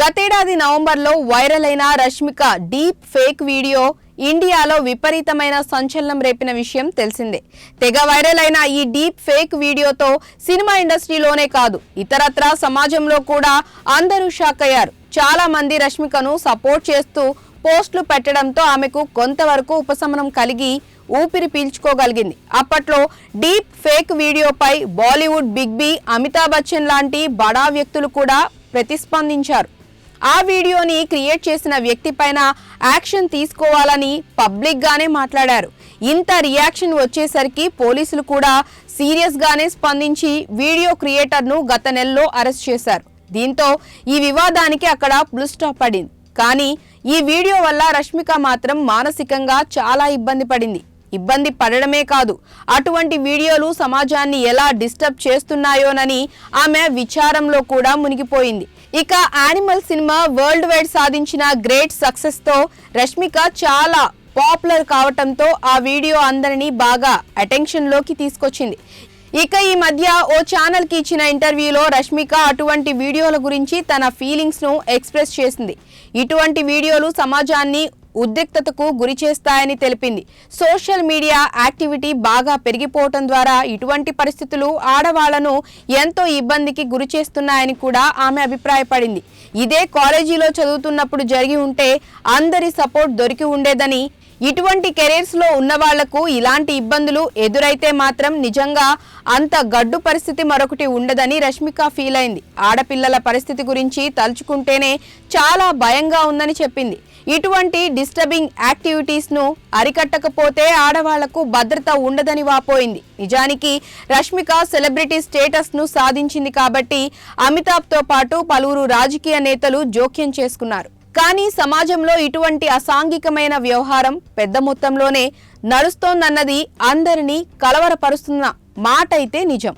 గతేడాది నవంబర్లో వైరల్ అయిన రష్మిక డీప్ ఫేక్ వీడియో ఇండియాలో విపరీతమైన సంచలనం రేపిన విషయం తెలిసిందే. తెగ వైరల్ అయిన ఈ డీప్ ఫేక్ వీడియోతో సినిమా ఇండస్ట్రీలోనే కాదు ఇతరత్రా సమాజంలో కూడా అందరూ షాక్ అయ్యారు. చాలా మంది రష్మికను సపోర్ట్ చేస్తూ పోస్టులు పెట్టడంతో ఆమెకు కొంతవరకు ఉపశమనం కలిగి ఊపిరి పీల్చుకోగలిగింది. అప్పట్లో డీప్ ఫేక్ వీడియోపై Bollywood big B Amitabh Bachchan లాంటి బడా వ్యక్తులు కూడా ప్రతిస్పందించారు. ఆ వీడియోని క్రియేట్ చేసిన వ్యక్తి పైన యాక్షన్ తీసుకోవాలని పబ్లిక్ గానే మాట్లాడారు. ఇంత రియాక్షన్ వచ్చేసరికి పోలీసులు కూడా సీరియస్ గానే స్పందించి వీడియో క్రియేటర్ను గత నెలలో అరెస్ట్ చేశారు. దీంతో ఈ వివాదానికి అక్కడ ఫుల్ స్టాప్ పడింది. కానీ ఈ వీడియో వల్ల రష్మిక మాత్రం మానసికంగా చాలా ఇబ్బంది పడింది. ఇబ్బంది పడడమే కాదు అటువంటి వీడియోలు సమాజాన్ని ఎలా డిస్టర్బ్ చేస్తున్నాయోనని ఆమె విచారంలో కూడా మునిగిపోయింది. ఇక యానిమల్ సినిమా వరల్డ్ వైడ్ సాధించిన గ్రేట్ సక్సెస్తో రష్మిక చాలా పాపులర్ కావటంతో ఆ వీడియో అందరినీ బాగా అటెన్షన్లోకి తీసుకొచ్చింది. ఇక ఈ మధ్య ఓ ఛానల్కి ఇచ్చిన ఇంటర్వ్యూలో రష్మిక అటువంటి వీడియోల గురించి తన ఫీలింగ్స్ను ఎక్స్ప్రెస్ చేసింది. ఇటువంటి వీడియోలు సమాజాన్ని ఉద్రిక్తతకు గురి చేస్తాయని తెలిపింది. సోషల్ మీడియా యాక్టివిటీ బాగా పెరిగిపోవటం ద్వారా ఇటువంటి పరిస్థితులు ఆడవాళ్ళను ఎంతో ఇబ్బందికి గురి చేస్తున్నాయని కూడా ఆమె అభిప్రాయపడింది. ఇదే కాలేజీలో చదువుతున్నప్పుడు జరిగి ఉంటే అందరి సపోర్ట్ దొరికి ఉండేదని ఇటువంటి కెరీర్స్లో ఉన్న వాళ్ళకు ఇలాంటి ఇబ్బందులు ఎదురైతే మాత్రం నిజంగా అంత గడ్డు పరిస్థితి మరొకటి ఉండదని రష్మిక ఫీల్ అయింది ఆడపిల్లల పరిస్థితి గురించి తలుచుకుంటేనే చాలా భయంగా ఉందని చెప్పింది. ఇటువంటి డిస్టర్బింగ్ యాక్టివిటీస్ను అరికట్టకపోతే ఆడవాళ్ళకు భద్రత ఉండదని వాపోయింది. నిజానికి రష్మిక సెలబ్రిటీ స్టేటస్ను సాధించింది కాబట్టి అమితాబ్తో పాటు పలువురు రాజకీయ నేతలు జోక్యం చేసుకున్నారు. కానీ సమాజంలో ఇటువంటి అసాంఘికమైన వ్యవహారం పెద్ద మొత్తంలోనే నడుస్తోందన్నది అందరినీ కలవరపరుస్తున్న మాట అయితే నిజం.